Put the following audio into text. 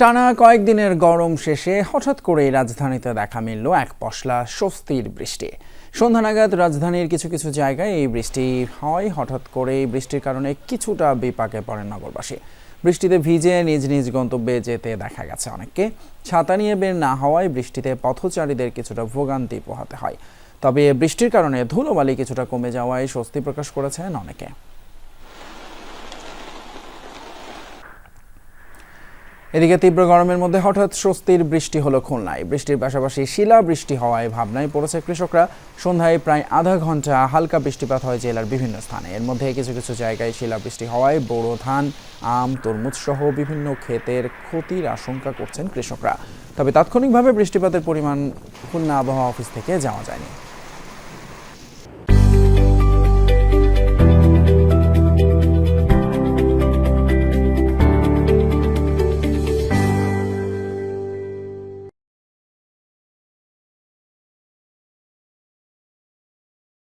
টানা কয়েকদিনের গরম শেষে হঠাৎ করেই রাজধানীতে দেখা মিলল এক পশলা স্বস্তির বৃষ্টি। সন্ধ্যা নাগাদ রাজধানীর কিছু কিছু জায়গায় এই বৃষ্টি হয়। হঠাৎ করে এই বৃষ্টির কারণে কিছুটা বিপাকে পড়েন নগরবাসী। বৃষ্টিতে ভিজে নিজ নিজ গন্তব্যে যেতে দেখা গেছে অনেককে। ছাতা নিয়ে বের না হওয়ায় বৃষ্টিতে পথচারীদের কিছুটা ভোগান্তি পোহাতে হয়। তবে বৃষ্টির কারণে ধুলোবালি কিছুটা কমে যাওয়ায় স্বস্তি প্রকাশ করেছেন অনেকে। এদিকে তীব্র গরমের মধ্যে হঠাৎ স্বস্তির বৃষ্টি হলো খুলনায়। বৃষ্টির পাশাপাশি শিলা বৃষ্টি হওয়ায় ভাবনায় পড়েছে কৃষকরা। সন্ধ্যায় প্রায় আধা ঘণ্টা হালকা বৃষ্টিপাত হয় জেলার বিভিন্ন স্থানে। এর মধ্যে কিছু কিছু জায়গায় শিলা বৃষ্টি হওয়ায় বোরো ধান, আম, তরমুজ সহ বিভিন্ন ক্ষেতের ক্ষতির আশঙ্কা করছেন কৃষকরা। তবে তাৎক্ষণিকভাবে বৃষ্টিপাতের পরিমাণ খুলনা আবহাওয়া অফিস থেকে যাওয়া যায়নি।